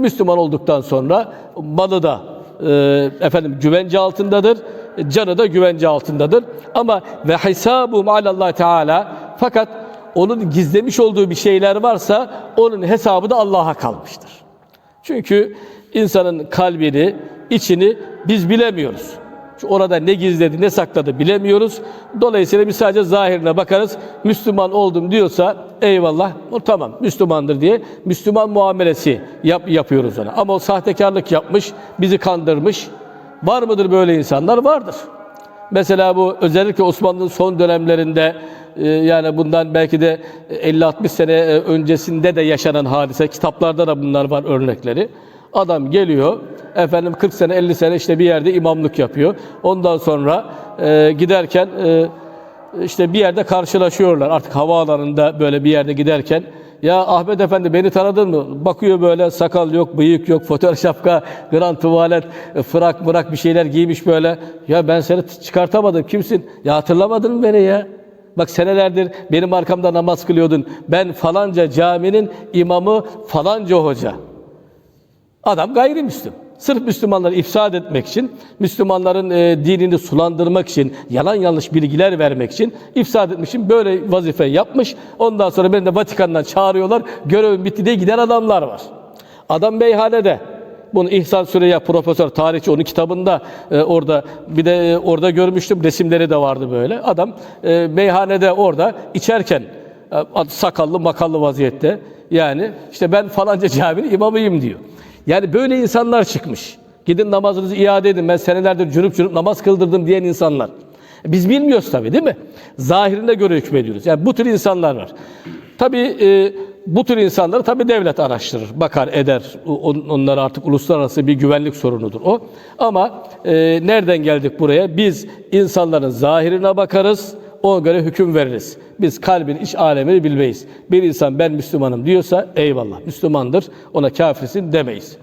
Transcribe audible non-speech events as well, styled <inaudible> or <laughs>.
Müslüman olduktan sonra malı da e, efendim güvence altındadır. Canı da güvence altındadır. Ama ve hisabu Allah Teala fakat onun gizlemiş olduğu bir şeyler varsa onun hesabı da Allah'a kalmıştır. Çünkü insanın kalbini, içini biz bilemiyoruz. Orada ne gizledi, ne sakladı bilemiyoruz. Dolayısıyla biz sadece zahirine bakarız. Müslüman oldum diyorsa eyvallah, o tamam Müslümandır diye Müslüman muamelesi yap, yapıyoruz ona. Ama o sahtekarlık yapmış, bizi kandırmış. Var mıdır böyle insanlar? Vardır. Mesela bu özellikle Osmanlı'nın son dönemlerinde e, yani bundan belki de 50-60 sene e, öncesinde de yaşanan hadise, kitaplarda da bunlar var örnekleri. Adam geliyor, efendim 40 sene 50 sene işte bir yerde imamlık yapıyor. Ondan sonra e, giderken e, işte bir yerde karşılaşıyorlar. Artık havaalanında böyle bir yerde giderken ya Ahmet Efendi beni tanıdın mı? Bakıyor böyle sakal yok, bıyık yok, fotoğraf <laughs> şapka, grand tuvalet, e, frak mırak bir şeyler giymiş böyle. Ya ben seni çıkartamadım. Kimsin? Ya hatırlamadın mı beni ya? Bak senelerdir benim arkamda namaz kılıyordun. Ben falanca caminin imamı falanca hoca. Adam gayrimüslim. Sırf Müslümanları ifsad etmek için, Müslümanların e, dinini sulandırmak için, yalan yanlış bilgiler vermek için ifsad etmek için böyle vazife yapmış. Ondan sonra beni de Vatikan'dan çağırıyorlar. Görevim bitti diye giden adamlar var. Adam meyhanede. Bunu İhsan Süreyya profesör, tarihçi onun kitabında e, orada bir de e, orada görmüştüm. Resimleri de vardı böyle. Adam e, meyhanede orada içerken e, sakallı makallı vaziyette yani işte ben falanca caminin imamıyım diyor. Yani böyle insanlar çıkmış. Gidin namazınızı iade edin. Ben senelerdir cünüp cünüp namaz kıldırdım diyen insanlar. Biz bilmiyoruz tabii değil mi? Zahirine göre hükmediyoruz. Yani bu tür insanlar var. Tabii e, bu tür insanları tabii devlet araştırır, bakar, eder. On- Onlar artık uluslararası bir güvenlik sorunudur o. Ama e, nereden geldik buraya? Biz insanların zahirine bakarız, ona göre hüküm veririz. Biz kalbin iç alemini bilmeyiz. Bir insan ben Müslümanım diyorsa eyvallah Müslümandır. Ona kafirsin demeyiz.